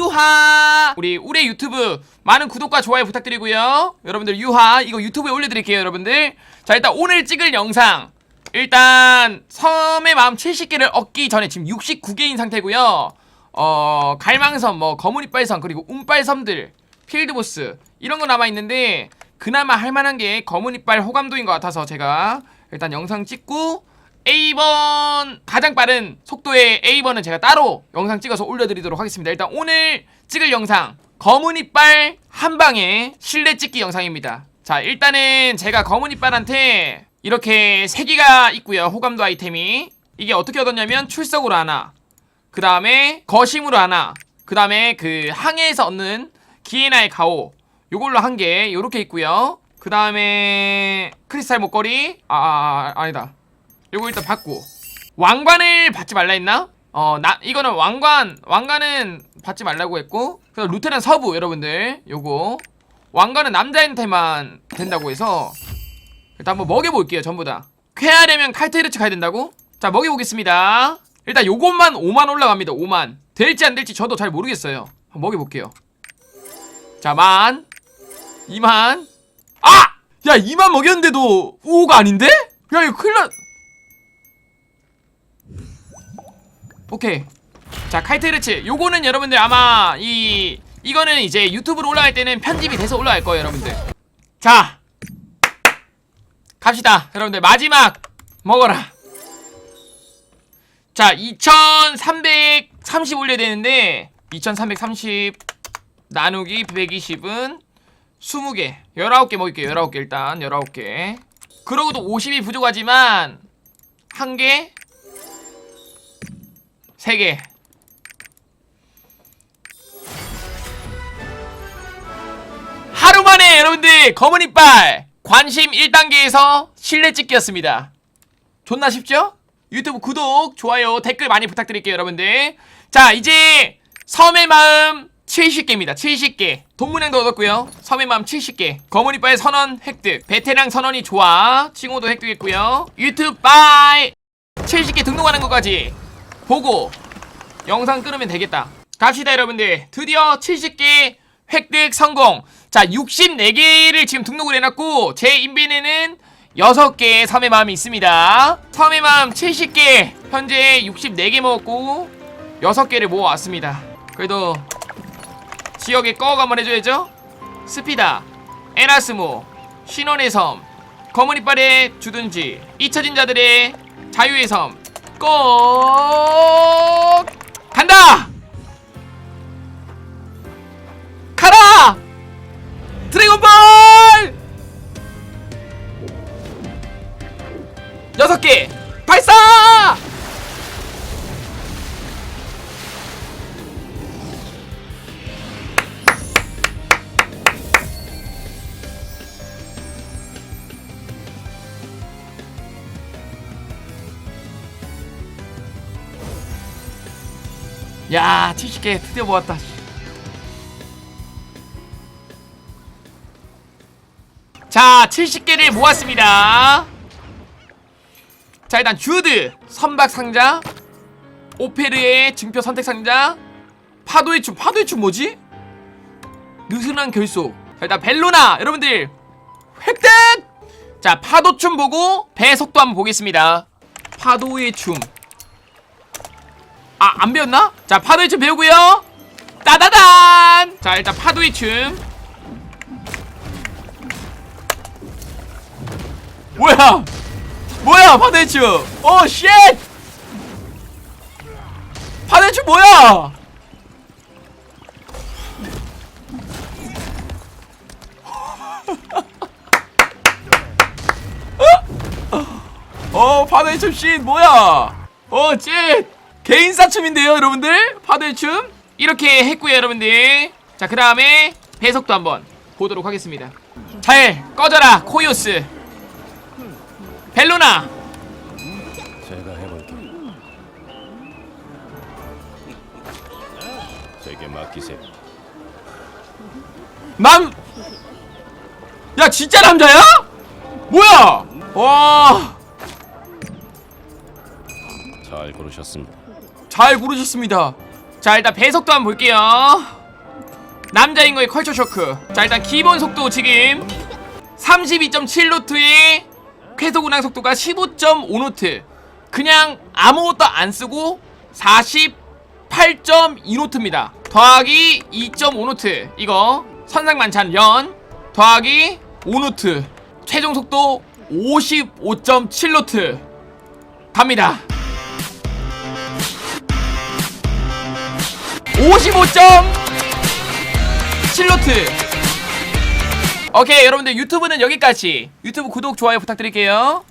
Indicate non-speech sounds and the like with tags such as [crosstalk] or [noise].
유하! 우리 우리 유튜브 많은 구독과 좋아요 부탁드리고요. 여러분들 유하 이거 유튜브에 올려드릴게요 여러분들. 자 일단 오늘 찍을 영상. 일단 섬의 마음 70개를 얻기 전에 지금 69개인 상태고요. 어 갈망섬 뭐 거무리빨섬 그리고 운빨섬들 필드보스 이런 거 남아있는데 그나마 할만한 게 거무리빨 호감도인 것 같아서 제가 일단 영상 찍고 A번 가장 빠른 속도의 A번은 제가 따로 영상 찍어서 올려드리도록 하겠습니다. 일단 오늘 찍을 영상 검은 이빨 한 방에 실내 찍기 영상입니다. 자 일단은 제가 검은 이빨한테 이렇게 세 개가 있고요. 호감도 아이템이 이게 어떻게 얻었냐면 출석으로 하나, 그 다음에 거심으로 하나, 그 다음에 그 항해에서 얻는 기에나의 가오 요걸로 한 개 요렇게 있고요. 그 다음에 크리스탈 목걸이 아, 아, 아 아니다. 요거 일단 받고. 왕관을 받지 말라 했나? 어, 나 이거는 왕관 왕관은 받지 말라고 했고 그래서 루테란 서부 여러분들. 요거. 왕관은 남자한테만 된다고 해서 일단 한번 먹여볼게요 전부 다. 쾌하려면 칼테르츠 가야 된다고? 자 먹여보겠습니다. 일단 요것만 5만 올라갑니다 5만. 될지 안 될지 저도 잘 모르겠어요. 한번 먹여볼게요. 자 만. 2만. 아! 야 2만 먹였는데도 5가 아닌데? 야 이거 큰일 났 오케이. 자, 칼테르츠. 요거는 여러분들 아마 이 이거는 이제 유튜브로 올라갈 때는 편집이 돼서 올라갈 거예요, 여러분들. 자. 갑시다. 여러분들 마지막 먹어라. 자, 2330 올려야 되는데 2330 나누기 120은 20개. 19개 먹을게요. 19개 일단. 19개. 그러고도 50이 부족하지만 한 개, 세 개. 하루 만에 여러분들 검은 이빨 관심 1단계에서 실내 찍기였습니다. 존나 쉽죠? 유튜브 구독, 좋아요, 댓글 많이 부탁드릴게요, 여러분들. 자, 이제 섬의 마음 70개입니다. 70개. 돈문양도 얻었고요. 섬의 마음 70개. 검은 이빨 선언 획득. 베테랑 선언이 좋아. 칭호도 획득했고요. 유튜브 빠이. 70개 등록하는 것까지 보고 영상 끊으면 되겠다. 갑시다 여러분들. 드디어 70개 획득 성공. 자 64개를 지금 등록을 해놨고 제 인벤에는 6개의 섬의 마음이 있습니다. 섬의 마음 70개 현재 64개 먹었고 6개를 모아왔습니다. 그래도 지역에 꺼가 한번 해줘야죠. 스피다, 에나스모, 신원의 섬, 이빨의 주둔지, 잊혀진 자들의 자유의 섬, 꼭 간다! 가라! 드래곤볼! 여섯 개 야, 70개 드디어 모았다. 자, 70개를 모았습니다. 자, 일단 주드 선박 상자, 오페르의 증표 선택 상자, 파도의 춤, 파도의 춤 뭐지? 느슨한 결속. 자, 일단 벨로나 여러분들 획득! 자, 파도 춤 보고 배 속도 한번 보겠습니다. 파도의 춤. 아, 안 배웠나? 자, 파도의 춤 배우고요. 따다단! 자, 일단 파도의 춤. 뭐야? 뭐야, 파도의 춤? 어, 쉣! 파도의 춤 뭐야? [laughs] 어, 파도의 춤 쉣, 뭐야? 어, 쉣! 개인 사춤인데요, 여러분들? 파도의 춤? 이렇게 했고요, 여러분들. 자, 그 다음에 배속도 한번 보도록 하겠습니다. 잘 꺼져라, 코이오스. 벨로나! 제가 해볼게. 제게 맡기세요. 남! 야, 진짜 남자야? 뭐야? 와, 잘 고르셨습니다. 잘 고르셨습니다. 자 일단 배속도 한번 볼게요. 남자인 거의 컬처 쇼크. 자 일단 기본 속도 지금 32.7노트에 쾌속 운항 속도가 15.5노트. 그냥 아무것도 안 쓰고 48.2노트입니다. 더하기 2.5노트. 이거 선상만찬 연. 더하기 5노트. 최종 속도 55.7노트. 갑니다 55.7노트. 오케이 여러분들 유튜브는 여기까지. 유튜브 구독 좋아요 부탁드릴게요